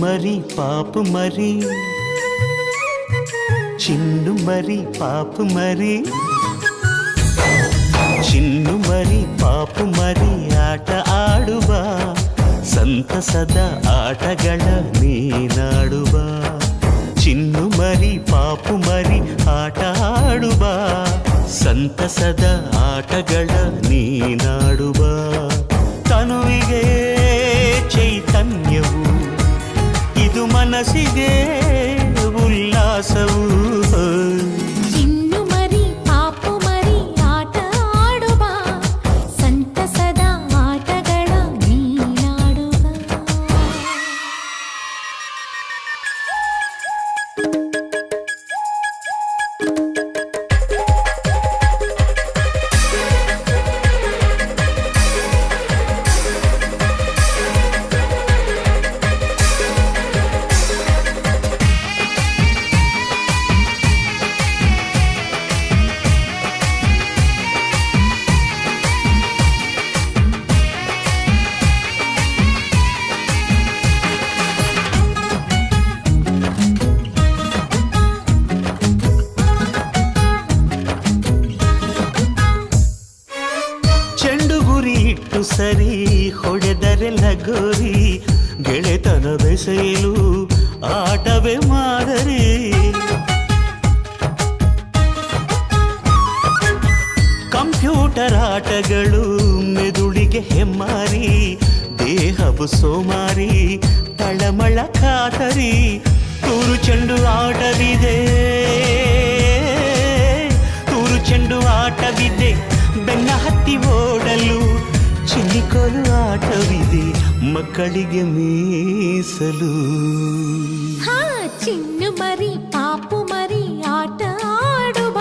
చిన్ను మరి పాపు మరి చిన్ను మరి పాపు మరి చిన్ను మరి ಪಾಪು ಮರಿ ಆಟ ಆಡುವ ಸಂತಸದ ಆಟಗಳ ನೀನಾಡುವ ಚಿನ್ನು ಮರಿ ಪಾಪು ಮರಿ ಆಟ ಆಡುವ ಸಂತಸದ ಆಟಗಳ ನೀನಾಡುವ ಗುರಿ ಸರಿ ಹೊಡೆದರೆ ಲಗೋರಿ, ಗೆಳೆತನ ಬೆಸೆಯಲು ಆಟವೇ ಮಾದರಿ. ಕಂಪ್ಯೂಟರ್ ಆಟಗಳು ಮೆದುಳಿಗೆ ಹೆಮ್ಮಾರಿ, ದೇಹವು ಸೋಮಾರಿ, ತಳಮಳ ಖಾತರಿ. ತೂರು ಚೆಂಡು ಆಟವಿದೆ, ತೂರು ಚೆಂಡು ಆಟವಿದೆ, ಬೆನ್ನ ಹತ್ತಿ ಚಿನ್ನಿಕೋಲು ಆಟವಿದೆ ಮಕ್ಕಳಿಗೆ ಮೀಸಲು ಹಾ ಚಿನ್ನು ಮರಿ ಪಾಪು ಮರಿ ಆಟ ಆಡುವ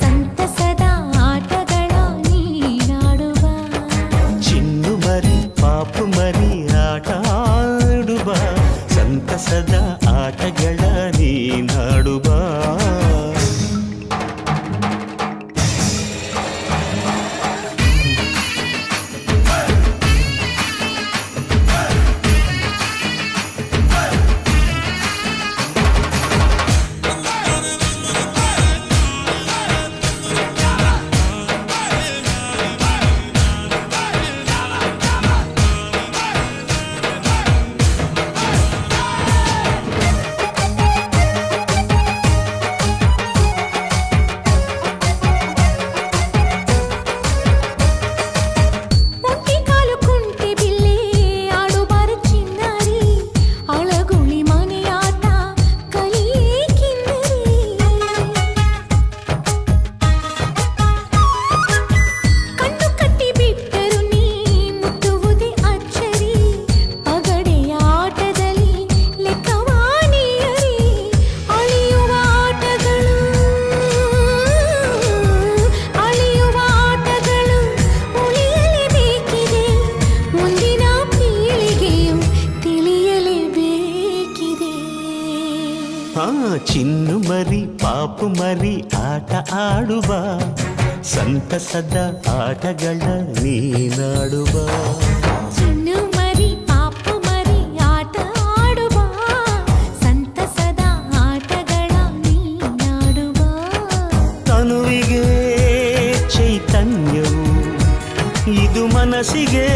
ಸಂತಸದ ಆಟಗಳ ನೀನಾಡುವ ಚಿನ್ನು ಮರಿ ಪಾಪು ಮರಿ ಆಟ ಆಡುವ ಸಂತಸದ ಆಟಗಳ ಆ ಚಿನ್ನು ಮರಿ ಪಾಪು ಮರಿ ಆಟ ಆಡುವ ಸಂತಸದ ಆಟಗಳ ನೀನಾಡುವ ಚಿನ್ನು ಮರಿ ಪಾಪು ಮರಿ ಆಟ ಆಡುವ ಸಂತಸದ ಆಟಗಳ ನೀನಾಡುವ ತನುವಿಗೆ ಚೈತನ್ಯವು ಇದು ಮನಸ್ಸಿಗೆ